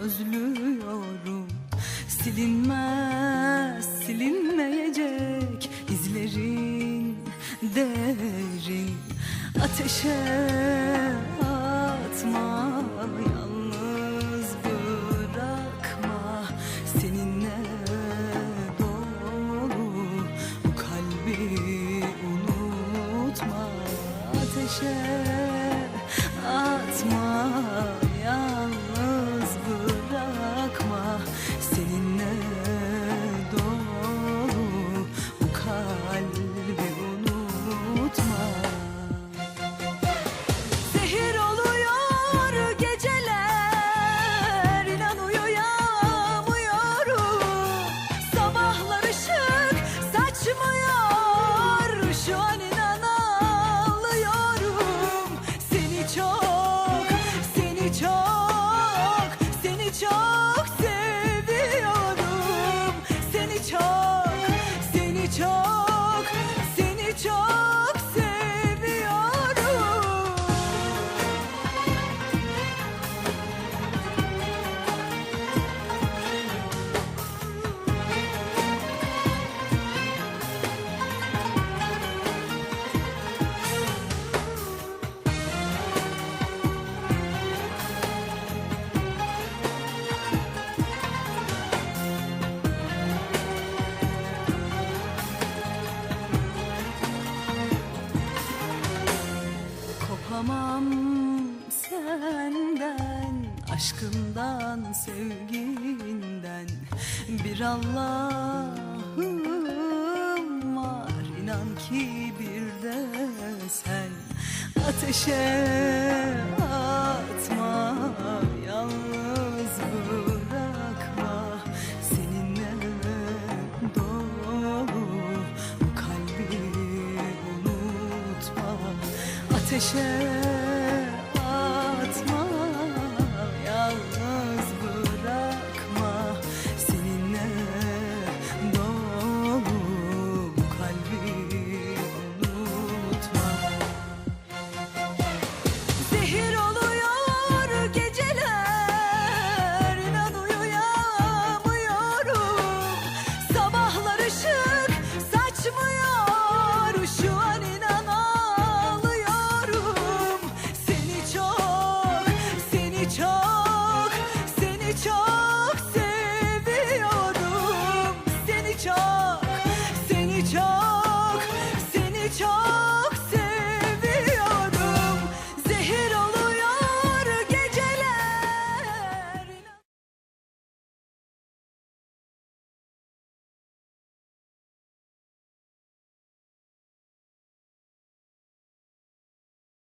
özlüyorum. Silinmez silinmeyecek izlerin derin. Ateşe atma yalnız bırakma. Seninle dolu bu kalbi unutma. Ateşe Kopamam senden Aşkından, sevginden. Bir Allah'ım var inan ki bir de sen. Ateşe Ateşe